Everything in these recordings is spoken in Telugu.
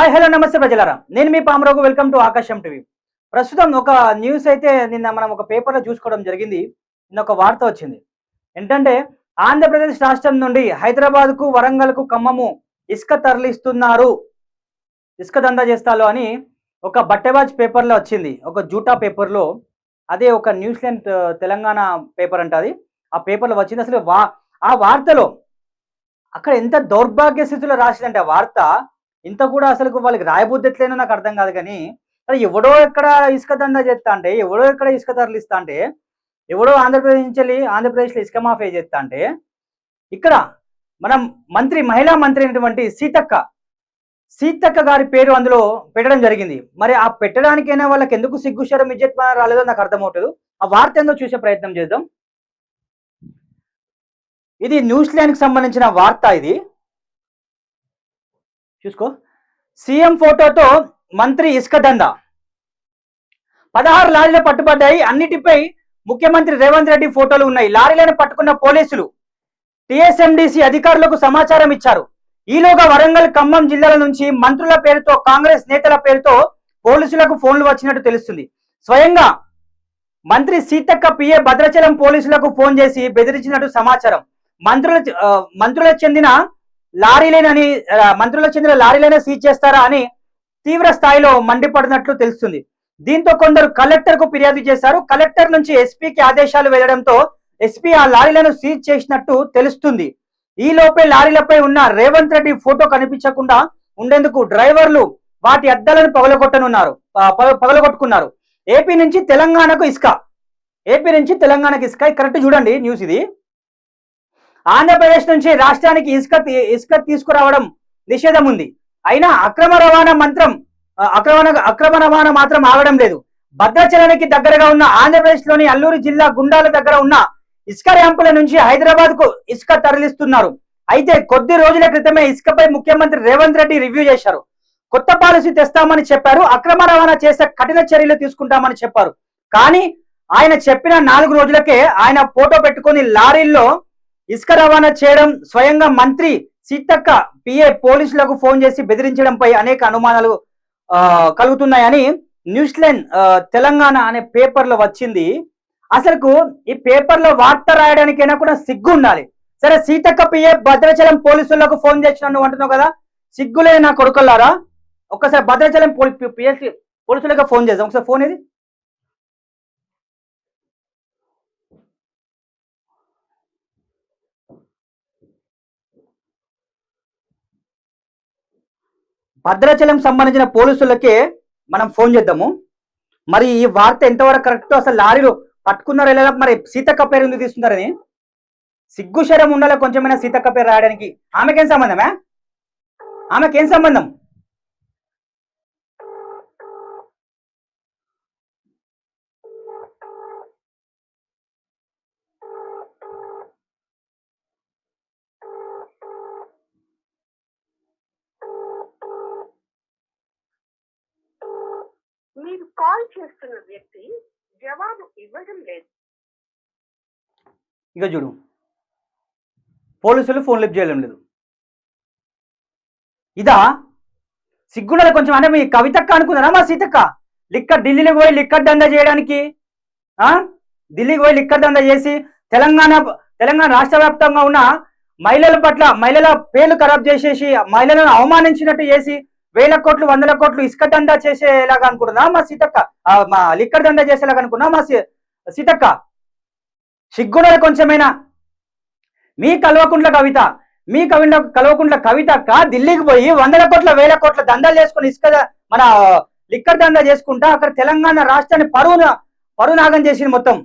హాయ్ హలో నమస్తే ప్రజలారా. నేను మీ Pamarao welcome to Aakasam TV. ప్రస్తుతం ఒక న్యూస్ అయితే నిన్న మనం ఒక పేపర్లో చూసుకోవడం జరిగింది. నిన్న ఒక వార్త వచ్చింది. ఏంటంటే ఆంధ్రప్రదేశ్ రాష్ట్రం నుండి హైదరాబాద్కు వరంగల్కు ఖమ్మము ఇసుక తరలిస్తున్నారు. ఇసుక దందా చేస్తాలో అని ఒక బట్టెబాజ్ పేపర్లో వచ్చింది. ఒక జూటా పేపర్లో. అదే ఒక న్యూస్లాండ్ తెలంగాణ పేపర్ అంట అది. ఆ పేపర్లో వచ్చింది. అసలు వా ఆ వార్తలో అక్కడ ఎంత దౌర్భాగ్య స్థితిలో రాసిందంటే ఆ వార్త ఇంత కూడా అసలు వాళ్ళకి రాయబుద్ధి నాకు అర్థం కాదు కానీ అరే ఎవడో ఎక్కడ ఇసుక దందా చేస్తా అంటే ఎవడో ఎక్కడ ఇసుక తరలిస్తా అంటే ఎవడో ఆంధ్రప్రదేశ్ నుంచి వెళ్ళి ఆంధ్రప్రదేశ్లో ఇసుక మాఫీ చేస్తా అంటే ఇక్కడ మనం మంత్రి మహిళా మంత్రి అయినటువంటి సీతక్క సీతక్క గారి పేరు అందులో పెట్టడం జరిగింది. మరి ఆ పెట్టడానికైనా వాళ్ళకి ఎందుకు సిగ్గుశరం ఇజ్జత్ రాలేదో నాకు అర్థమవుతుంది ఆ వార్త ఏందో చూసే ప్రయత్నం చేద్దాం. ఇది న్యూజిలాండ్కి సంబంధించిన వార్త ఇది. చూసుకో. సీఎం ఫోటోతో మంత్రి ఇసుక దందా. పదహారు లారీలు పట్టుబడ్డాయి. అన్నిటిపై ముఖ్యమంత్రి రేవంత్ రెడ్డి ఫోటోలు ఉన్నాయి. లారీలను పట్టుకున్న పోలీసులు టిఎస్ఎండిసి అధికారులకు సమాచారం ఇచ్చారు. ఈలోగా వరంగల్ ఖమ్మం జిల్లాల నుంచి మంత్రుల పేరుతో కాంగ్రెస్ నేతల పేరుతో పోలీసులకు ఫోన్లు వచ్చినట్టు తెలుస్తుంది. స్వయంగా మంత్రి సీతక్క పిఏ భద్రాచలం పోలీసులకు ఫోన్ చేసి బెదిరించినట్టు సమాచారం. మంత్రుల మంత్రులకు చెందిన లారీలేనని ఆ, మంత్రులకు చెందిన లారీలైనా సీజ్ చేస్తారా అని తీవ్ర స్థాయిలో మండిపడినట్లు తెలుస్తుంది. దీంతో కొందరు కలెక్టర్కు ఫిర్యాదు చేశారు. కలెక్టర్ నుంచి ఎస్పీకి ఆదేశాలు వెళ్ళడంతో ఎస్పీ ఆ లారీలను సీజ్ చేసినట్టు తెలుస్తుంది. ఈ లోపే లారీలపై ఉన్న రేవంత్ రెడ్డి ఫోటో కనిపించకుండా ఉండేందుకు డ్రైవర్లు వాటి అద్దాలను పగలగొట్టనున్నారు. పగలగొట్టుకున్నారు. ఏపీ నుంచి తెలంగాణకు ఇసుక. ఏపీ నుంచి తెలంగాణకు ఇసుక. కరెక్ట్ చూడండి న్యూస్ ఇది. ఆంధ్రప్రదేశ్ నుంచి రాష్ట్రానికి ఇసుక ఇసుక తీసుకురావడం నిషేధం ఉంది. అయినా అక్రమ రవాణా మంత్రం అక్రమ అక్రమ రవాణా మాత్రం ఆగడం లేదు. భద్రాచలానికి దగ్గరగా ఉన్న ఆంధ్రప్రదేశ్లోని అల్లూరు జిల్లా గుండాల దగ్గర ఉన్న ఇసుక ర్యాంపుల నుంచి హైదరాబాద్కు ఇసుక తరలిస్తున్నారు. అయితే కొద్ది రోజుల క్రితమే ఇసుకపై ముఖ్యమంత్రి రేవంత్ రెడ్డి రివ్యూ చేశారు. కొత్త పాలసీ తెస్తామని చెప్పారు. అక్రమ రవాణా చేసే కఠిన చర్యలు తీసుకుంటామని చెప్పారు. కానీ ఆయన చెప్పిన నాలుగు రోజులకే ఆయన ఫోటో పెట్టుకుని లారీల్లో ఇసుక రవాణా చేయడం స్వయంగా మంత్రి సీతక్క పిఏ పోలీసులకు ఫోన్ చేసి బెదిరించడంపై అనేక అనుమానాలు ఆ, కలుగుతున్నాయని న్యూజిలాండ్ తెలంగాణ అనే పేపర్లో వచ్చింది. అసలుకు ఈ పేపర్లో వార్త రాయడానికైనా కూడా సిగ్గు ఉండాలి. సరే సీతక్క పిఏ భద్రాచలం పోలీసులకు ఫోన్ చేసిన నువ్వు అంటున్నావు కదా సిగ్గులే నా కొడుకల్లారా ఒక్కసారి భద్రాచలం పోలీ పిఎస్సి పోలీసులకు ఫోన్ చేద్దాం. ఒకసారి ఫోన్ ఇది భద్రాచలం సంబంధించిన పోలీసులకే మనం ఫోన్ చేద్దాము. మరి ఈ వార్త ఎంతవరకు కరెక్ట్? అసలు లారీలు పట్టుకున్నారో లేదా? మరి సీతక్క పేరు ఎందుకు తీస్తున్నారని సిగ్గుశరం ఉండాలి కొంచెమైనా సీతక్క పేరు రాయడానికి? ఆమెకేం సంబంధమే? ఆమెకేం సంబంధం? మీరు కాల్ చేస్తున్న వ్యక్తి జవాబు ఇవ్వడం లేదు. ఇక చూడు. పోలీసులు ఫోన్ లిఫ్ట్ చేయడం లేదు. ఇదా? సిగ్గుండాలి కొంచెం. అంటే మీ కవితక్క అనుకున్నారా మా సీతక్క. లిక్కర్ ఢిల్లీకి పోయి లిక్కర్ దందా చేయడానికి ఆ? ఢిల్లీకి పోయి లిక్కర్ దందా చేసి తెలంగాణ తెలంగాణ రాష్ట్ర వ్యాప్తంగా ఉన్న మహిళల పట్ల మహిళల పేర్లు ఖరాబ్ చేసేసి మహిళలను అవమానించినట్టు చేసి వేల కోట్లు వందల కోట్లు ఇసుక దందా చేసేలాగా అనుకుంటున్నా మా సీతక్క. మా లిక్కర్ దందా చేసేలాగా అనుకున్నా మా సీతక్క. సిగ్గుండాలి కొంచెమైనా. మీ కల్వకుంట్ల కవిత మీ కవిండ కల్వకుంట్ల కవిత అక్క ఢిల్లీకి పోయి వందల కోట్ల వేల కోట్ల దందాలు చేసుకుని ఇసుక మన లిక్కర్ దందా చేసుకుంటా అక్కడ తెలంగాణ రాష్ట్రాన్ని పరువున పరునాగం నాగం చేసింది మొత్తం.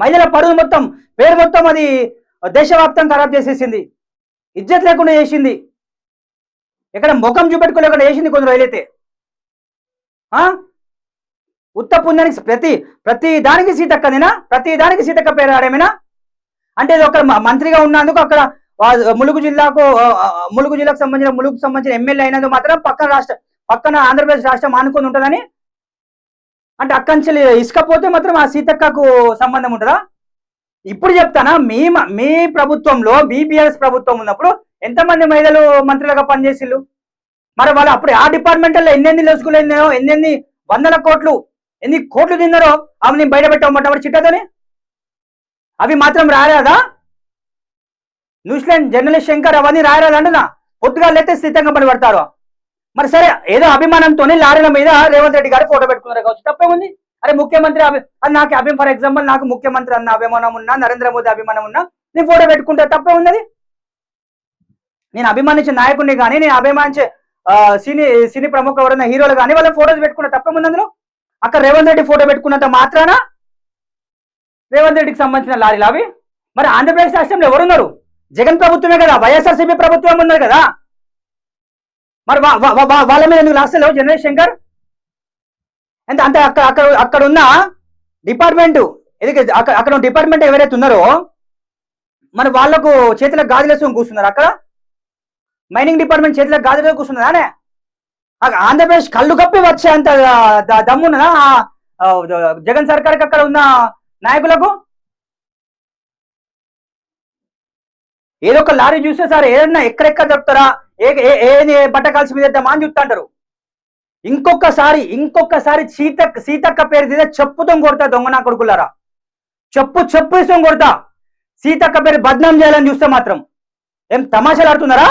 మహిళల పరువు మొత్తం పేరు మొత్తం అది దేశవ్యాప్తం ఖరాబ్ చేసేసింది. ఇజ్జత్ లేకుండా చేసింది. ఇక్కడ ముఖం చూపెట్టుకోలేకుండా చేసింది కొందరు వెళ్ళైతే ఉత్త పుణ్యానికి ప్రతి ప్రతి దానికి సీతక్కనేనా ప్రతి దానికి సీతక్క పేరు ఆడేమేనా? అంటే ఇది ఒక మంత్రిగా ఉన్నందుకు అక్కడ ములుగు జిల్లాకు ములుగు జిల్లాకు సంబంధించిన ములుగుకు సంబంధించిన ఎమ్మెల్యే అయినందుకు మాత్రం పక్కన రాష్ట్ర పక్కన ఆంధ్రప్రదేశ్ రాష్ట్రం ఆనుకొని ఉంటుందని? అంటే అక్కడి నుంచి ఇసుకపోతే మాత్రం ఆ సీతక్కకు సంబంధం ఉంటుందా? ఇప్పుడు చెప్తానా? మీ మ- మీ ప్రభుత్వంలో బీపీఎస్ ప్రభుత్వం ఉన్నప్పుడు ఎంతమంది మహిళలు మంత్రులుగా పనిచేసిళ్ళు? మరి వాళ్ళు అప్పుడు ఆ డిపార్ట్మెంట్లో ఎన్నెన్ని లసుకులు ఎన్నో ఎన్నెన్ని వందల కోట్లు ఎన్ని కోట్లు తిన్నారో అవి నేను బయట పెట్టమంటా మరి అవి మాత్రం రారాదా న్యూజిలాండ్ జర్నలిస్ట్ శంకర్ అవన్నీ రాయరాదంటున్నా పొద్దుగా లేతే స్థితంగా పని మరి సరే ఏదో అభిమానంతోనే లారీల మీద రేవంత్ రెడ్డి గారు ఫోటో పెట్టుకున్నారు కావచ్చు తప్పేముంది? అరే ముఖ్యమంత్రి అభి అది నాకు అభి ఫర్ ఎగ్జాంపుల్ నాకు ముఖ్యమంత్రి అన్న అభిమానం ఉన్నా నరేంద్ర మోదీ అభిమానం ఉన్నా నేను ఫోటో పెట్టుకుంటే తప్పే ఉన్నది. నేను అభిమానించే నాయకుడిని కానీ నేను అభిమానించే సినీ సినీ ప్రముఖ ఎవరైనా హీరోలు కానీ వాళ్ళ ఫోటోస్ పెట్టుకున్న తప్పేముంది అందులో. అక్కడ రేవంత్ రెడ్డి ఫోటో పెట్టుకున్నంత మాత్రాన రేవంత్ రెడ్డికి సంబంధించిన లారీలు అవి. మరి ఆంధ్రప్రదేశ్ రాష్ట్రంలో ఎవరున్నారు? జగన్ ప్రభుత్వమే కదా వైఎస్ఆర్సీపీ ప్రభుత్వం ఉన్నది కదా. మరి వా- వాళ్ళ మీద ఎందుకు లాస్తలేవు జనరేష్ శంకర్? అంటే అంటే అక్కడ అక్కడ అక్కడ ఉన్న డిపార్ట్మెంట్ ఎదుగు అక్కడ అక్కడ డిపార్ట్మెంట్ ఎవరైతే ఉన్నారో మరి వాళ్ళకు చేతిలో గాజులు కూర్చున్నారు అక్కడ. మైనింగ్ డిపార్ట్మెంట్ చేతిలో గాజులు వేసుకొని ఆంధ్రప్రదేశ్ కళ్ళు కప్పి వచ్చే అంత ద- దమ్మున్నదా? జగన్ సర్కార్కి అక్కడ ఉన్న నాయకులకు? ఏదో ఒక లారీ చూస్తే సార్ ఏదన్నా ఎక్కడెక్కడ దొరుకుతారా? ఏ ఏ- ఏ బట్ట కలిసి మీద అని అని చూస్తుంటారు ఇంకొకసారి ఇంకొకసారి సీతక్క సీతక్క పేరు తీసే చెప్పుతో కొడతా దొంగ నా కొడుకులారా. చెప్పు చెప్పు ఇష్టం కొడతా. సీతక్క పేరు బద్నాం చేయాలని చూస్తే మాత్రం. ఏం తమాషాలు ఆడుతున్నారా?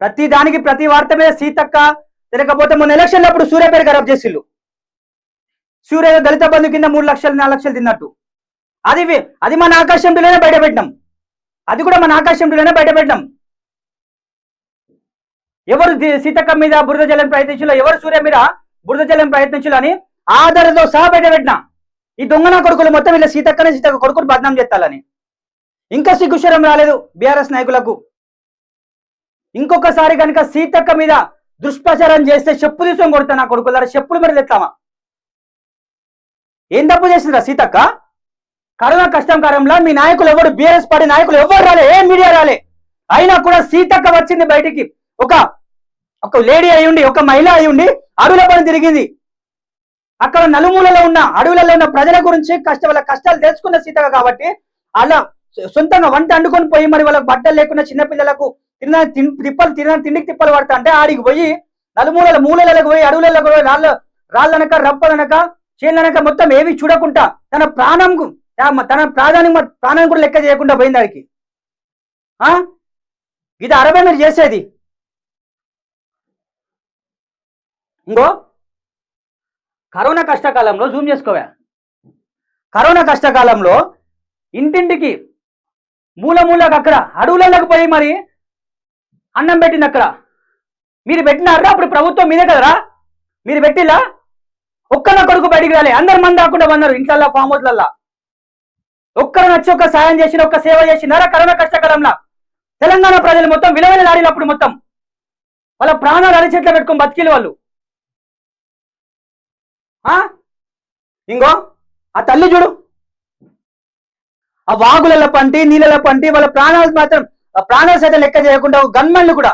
ప్రతి దానికి ప్రతి వార్త మీద సీతక్క తిరగకపోతే మొన్న ఎలక్షన్లు అప్పుడు సూర్య పేరు ఖరాబ్ చేసిల్లు. సూర్య దళిత బంధు కింద మూడు లక్షలు నాలుగు లక్షలు తిన్నట్టు. అది అది మన ఆకాశంలోనే బయట పెట్టినాం. అది కూడా మన ఆకాశంలోనే బయట పెట్టినాం. ఎవరు సీతక్క మీద బురద జలం ప్రయత్నించాలో ఎవరు సూర్య మీద బురద జలం ప్రయత్నించాలో అని ఆధారతో సహా బయట ఈ దొంగన కొడుకులు మొత్తం ఇలా సీతక్కనే సీతక్క కొడుకుని బద్నాం చేస్తాలని ఇంకా సిగ్గుశరం రాలేదు బీఆర్ఎస్ నాయకులకు. ఇంకొకసారి కనుక సీతక్క మీద దుష్ప్రచారం చేస్తే చెప్పు తీసుకొని కొడతా నా కొడుకుల చెప్పులు మీద తెస్తామా ఏం తప్పు చేసిందిరా సీతక్క? కరోనా కష్టం కాలంలో మీ నాయకులు ఎవరు బీఆర్ఎస్ పార్టీ నాయకులు ఎవరు రాలే ఏ మీడియా రాలే. అయినా కూడా సీతక్క వచ్చింది బయటికి. ఒక ఒక లేడీ అయి ఉండి ఒక మహిళ అయి ఉండి అడవుల పని తిరిగింది. అక్కడ నలుమూలలో ఉన్న అడవులలో ఉన్న ప్రజల గురించి కష్ట వాళ్ళ కష్టాలు తెలుసుకున్న సీతక్క కాబట్టి అలా సొంతంగా వంట వండుకొని పోయి మరి వాళ్ళకి బట్టలు లేకుండా చిన్నపిల్లలకు తిన్న తిప్పలు తిన్న తిండికి తిప్పలు పడతా అంటే ఆడికి పోయి నలుమూలల మూలలకు పోయి అడవులకు పోయి రాళ్ళ రాళ్ళనక రప్పలనక చేళ్ళనక మొత్తం ఏవి చూడకుండా తన ప్రాణం తన ప్రాణానికి మ- ప్రాణాన్ని కూడా లెక్క చేయకుండా పోయింది ఆడికి. ఆ? ఇది అరవై మీరు చేసేది. ఇంకో? కరోనా కష్టకాలంలో జూమ్ చేసుకోవా. కరోనా కష్టకాలంలో ఇంటింటికి మూల మూలకు అక్కడ అడవులకు పోయి మరి అన్నం పెట్టింది అక్కడ. మీరు పెట్టినారా? అప్పుడు ప్రభుత్వం మీదే కదరా? మీరు పెట్టిలా? ఒక్కన కొడుకు బయటికి రాలే. అందరు మంది రాకుండా ఉన్నారు ఇంట్లల్లా ఫామ్ హౌస్లల్లా. ఒక్కరు నచ్చి ఒక్క సాయం చేసిన ఒక్క సేవ చేసినారా కరోనా కష్టకాలంలో? తెలంగాణ ప్రజలు మొత్తం విలువైన లారీలు అప్పుడు మొత్తం. వాళ్ళ ప్రాణాలు అరిచేట్లో పెట్టుకొని బతికిలు వాళ్ళు. ఇంకో ఆ తల్లి చూడు. ఆ వాగులలో పంటి నీళ్ళలో పంటి వాళ్ళ ప్రాణాలు మాత్రం ఆ ప్రాణాలు సైతం లెక్క చేయకుండా గన్మన్లు కూడా.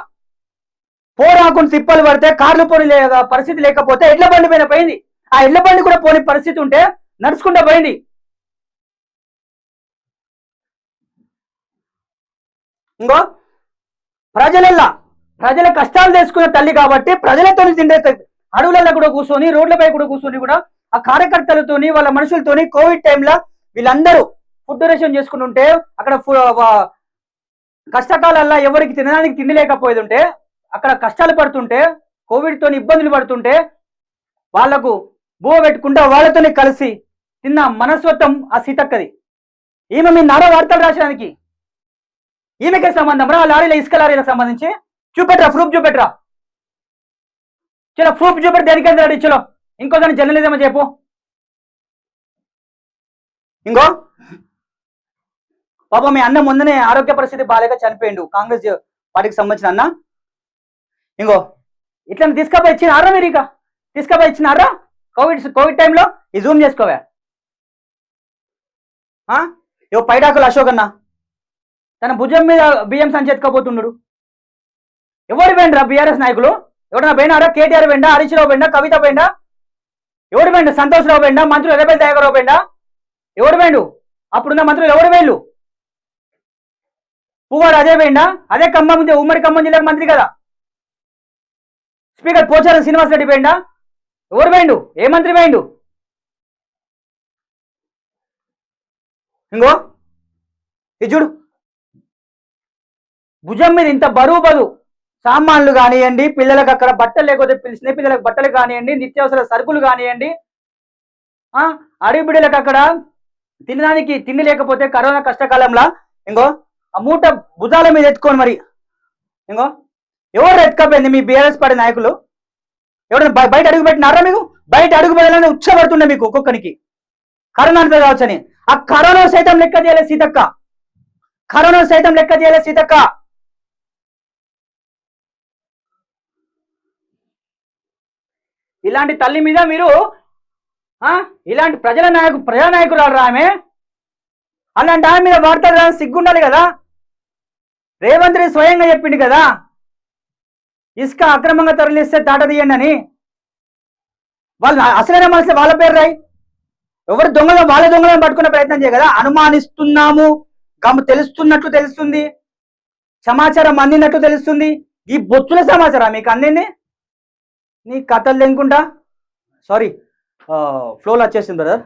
పోరాకుండా తిప్పలు పడితే కార్లు పోని పరిస్థితి లేకపోతే ఎడ్ల బండి పైన పోయింది. ఆ ఎడ్ల బండి కూడా పోని పరిస్థితి ఉంటే నడుచుకుంటూ పోయింది. ఇంకో ప్రజలల్లా ప్రజల కష్టాలు తెలుసుకున్న తల్లి కాబట్టి ప్రజలతో తిండే అడవులలో కూడా కూర్చొని రోడ్లపై కూడా కూర్చొని కూడా ఆ కార్యకర్తలతోని వాళ్ళ మనుషులతోని కోవిడ్ టైంలో వీళ్ళందరూ ఫుడ్ రేషన్ చేసుకుని ఉంటే అక్కడ కష్టకాలల్లో ఎవరికి తినడానికి తిండి లేకపోయేది ఉంటే అక్కడ కష్టాలు పడుతుంటే కోవిడ్ తోని ఇబ్బందులు పడుతుంటే వాళ్ళకు బో పెట్టుకుంటా వాళ్ళతోనే కలిసి తిన్న మనస్వత్వం ఆ సీతక్కది. ఈమె మీ నర వార్తలు రాసడానికి ఈమెకే సంబంధం రా లారీల ఇసుక లారీలకు సంబంధించి. చూపెట్రా ప్రూఫ్ చూపెట్రా చలో ప్రూఫ్ చూపెట్టి దేనికైనా రెడీ చలో ఇంకో దాని జర్నలిజం చెప్పు ఇంకో పాప మీ అన్న ముందనే ఆరోగ్య పరిస్థితి బాగాలేక చనిపోయిండు కాంగ్రెస్ పార్టీకి సంబంధించిన అన్న ఇంకో ఇట్లా తీసుకపోయి ఇచ్చినారా మీరు ఇక తీసుకపోయి ఇచ్చినారా కోవిడ్ కోవిడ్ టైంలో ఈ జూమ్ చేసుకోవా? ఇగో పైడాకులు అశోక్ అన్న తన భుజం మీద బియ్యం సంచి ఎత్తుకపోతున్నాడు ఎవరు పోయిండ్రా బీఆర్ఎస్ నాయకులు ఎవడన్నా పోయినారా కేటీఆర్ పోయిండా? హరీష్ రావు పోయిండా? కవిత పోయిండా? ఎవడు పోయిండు? సంతోష్ రావు పోయిండా? మంత్రులు ఎర్రబెల్ దయాకర్ రావు పోయిండా? ఎవడు పోయిండు? అప్పుడున్న మంత్రులు ఎవరు వేళ్ళు పువ్వాడు అదే పోయిండా? అదే ఖమ్మం ఉంది, ఉమ్మడి ఖమ్మం జిల్లాకు మంత్రి కదా. స్పీకర్ పోచారం శ్రీనివాస్ రెడ్డి పోయిండా? ఎవరు పోయిండు? ఏ మంత్రి పోయిండు? ఇంకో ఇది చూడు. భుజం మీద ఇంత బరువు బరువు సామాన్లు కానివ్వండి పిల్లలకు అక్కడ బట్టలు లేకపోతే పిలిచిన పిల్లలకు బట్టలు కానివ్వండి నిత్యావసర సరుకులు కానివ్వండి ఆ, అక్కడ తినడానికి తిండి లేకపోతే కరోనా కష్టకాలంలో ఇంకో ఆ మూట భుజాల మీద ఎత్తుకోండి మరి ఇంకో ఎవరు ఎత్తుకపోయింది మీ బీఆర్ఎస్ పార్టీ నాయకులు? ఎవరైనా బయట అడుగు పెట్టినారా మీకు? బయట అడుగు పెట్టాలని ఉచ్చబడుతుండే మీకు ఒక్కొక్కరికి కరోనా అంతా కావచ్చని. ఆ కరోనా సైతం లెక్క చేయలేదు సీతక్క. కరోనా సైతం లెక్క చేయలేదు సీతక్క. ఇలాంటి తల్లి మీద మీరు ఆ ఇలాంటి ప్రజల నాయకు ప్రజానాయకురాలు రా ఆమె. అలాంటి ఆమె మీద వార్తలు రా సిగ్గుండాలి కదా. రేవంత్ రెడ్డి స్వయంగా చెప్పిండు కదా. ఇసుక అక్రమంగా తరలిస్తే తాట తీయండి అని. వాళ్ళు అసలైన మనసులో వాళ్ళ పేరు రాయి. ఎవరు దొంగలు వాళ్ళ దొంగలను పట్టుకునే ప్రయత్నం చేయ కదా. అనుమానిస్తున్నాము. గమ తెలుస్తున్నట్లు తెలుస్తుంది. సమాచారం అందినట్టు తెలుస్తుంది. ఈ బొచ్చుల సమాచారం మీకు అందింది? నీ కథలు లేకుండా? సారీ ఫ్లోలో వచ్చేసింది బ్రదర్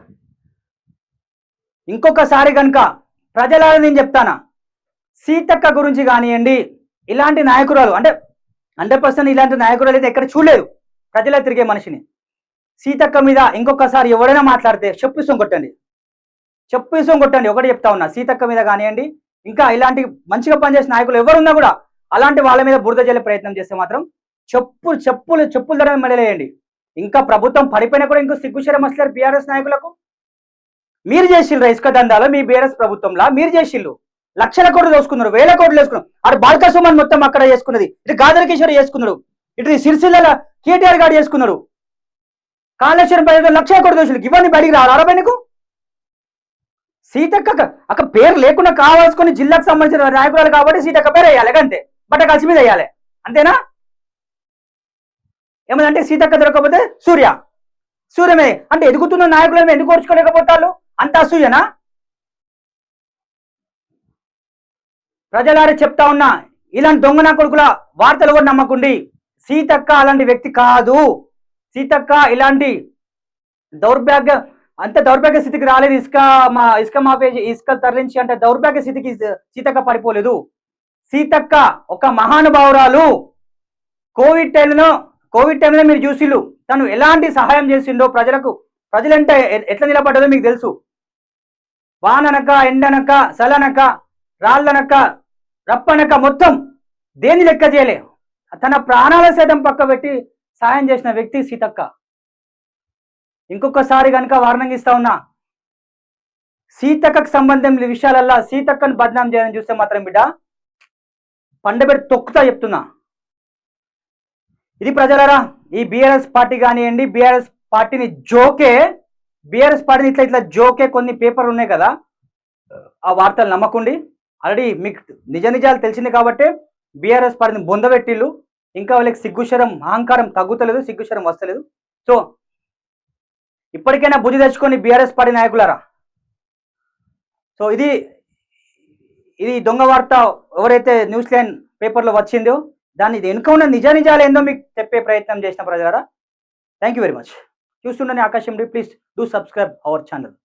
ఇంకొకసారి కనుక ప్రజలారా నేను చెప్తానా? సీతక్క గురించి కానివ్వండి ఇలాంటి నాయకురాలు అంటే హండ్రెడ్ పర్సెంట్ ఇలాంటి నాయకురాలు అయితే ఎక్కడ చూడలేదు. ప్రజల తిరిగే మనిషిని. సీతక్క మీద ఇంకొకసారి ఎవరైనా మాట్లాడితే చెప్పు కొట్టండి. చెప్పు కొట్టండి. ఒకటి చెప్తా ఉన్నా. సీతక్క మీద కానివ్వండి ఇంకా ఇలాంటి మంచిగా పనిచేసిన నాయకులు ఎవరున్నా కూడా అలాంటి వాళ్ళ మీద బురద జల్లే ప్రయత్నం చేస్తే మాత్రం చెప్పులు చెప్పులు చెప్పులు ధర మళ్ళీ ఇంకా ప్రభుత్వం పడిపోయినా కూడా ఇంకో సిగ్గుశరం వస్తారు బీఆర్ఎస్ నాయకులకు. మీరు చేసిండ్రు ఇసుక దందాలో మీ బీఆర్ఎస్ ప్రభుత్వంలా? మీరు చేసిండ్రు లక్షల కోట్లు దోసుకున్నారు వేల కోట్లు వేసుకున్నారు అటు బాల్క సుమన్ మొత్తం అక్కడ చేసుకున్నది ఇటు గాదర కిషోర్ చేసుకున్నాడు ఇటు సిరిసిల్ల కేటీఆర్ గారు చేసుకున్నారు కాళేశ్వరం పర్యటన లక్షల కోట్లు దోషులు ఇవన్నీ బయటికి రావాలి నీకు సీతక్క అక్కడ పేరు లేకుండా కావాల్సుకొని జిల్లాకు సంబంధించిన నాయకురాలు కాబట్టి సీతక్క పేరు వేయాలి అంతే. బట్ట కలిసి మీద వేయాలి. అంతేనా? ఏమంటే సీతక్క దొరకకపోతే సూర్య. సూర్యమే. అంటే ఎదుగుతున్న నాయకులను ఎందుకు ఓర్చుకోలేకపోతారు? అంత అసూయనా ప్రజలారే చెప్తా ఉన్నా ఇలాంటి దొంగ నా కొడుకుల వార్తలు కూడా నమ్మకుండి. సీతక్క అలాంటి వ్యక్తి కాదు. సీతక్క ఇలాంటి దౌర్భాగ్య అంత దౌర్భాగ్య స్థితికి రాలేదు. ఇసుక మా ఇసుక మాఫీ ఇసుక తరలించి అంటే దౌర్భాగ్య స్థితికి సీతక్క పడిపోలేదు. సీతక్క ఒక మహానుభావురాలు. కోవిడ్ టైంలో కోవిడ్ టైంలో మీరు చూసిళ్ళు తను ఎలాంటి సహాయం చేసిండో ప్రజలకు ప్రజలంటే ఎట్లా నిలబడ్డదో మీకు తెలుసు. వాననక ఎండనక సలనక రాళ్ళనక రప్పనక మొత్తం దేని లెక్క చేయలే? తన ప్రాణాల సైతం పక్క పెట్టి సాయం చేసిన వ్యక్తి సీతక్క. ఇంకొకసారి కనుక వార్నింగ్ ఇస్తా ఉన్నా సీతక్కకు సంబంధం విషయాలల్లా సీతక్కను బద్నాం చేయాలని చూస్తే మాత్రం బిడ్డ పండబెట్టి తొక్కుతా చెప్తున్నా. ఇది ప్రజలరా ఈ బీఆర్ఎస్ పార్టీ కానివ్వండి బీఆర్ఎస్ పార్టీని జోకే బీఆర్ఎస్ పార్టీని ఇట్లా ఇట్లా జోకే కొన్ని పేపర్లు ఉన్నాయి కదా ఆ వార్తలు నమ్మకండి. ఆల్రెడీ మీకు నిజ నిజాలు తెలిసింది కాబట్టి బీఆర్ఎస్ పార్టీని బొందబెట్టిళ్ళు ఇంకా వాళ్ళకి సిగ్గుశరం అహంకారం తగ్గుతలేదు సిగ్గుశరం వస్తలేదు. సో ఇప్పటికైనా బుద్ధి తెచ్చుకొని బీఆర్ఎస్ పార్టీ నాయకులారా. సో ఇది ఇది దొంగ వార్త ఎవరైతే న్యూస్ లైన్ పేపర్లో వచ్చిందో దాన్ని వెనుక ఉన్న నిజ నిజాలు ఏందో మీకు చెప్పే ప్రయత్నం చేసిన ప్రజలారా? Thank you very much చూస్తుండని Aakasam please do subscribe our channel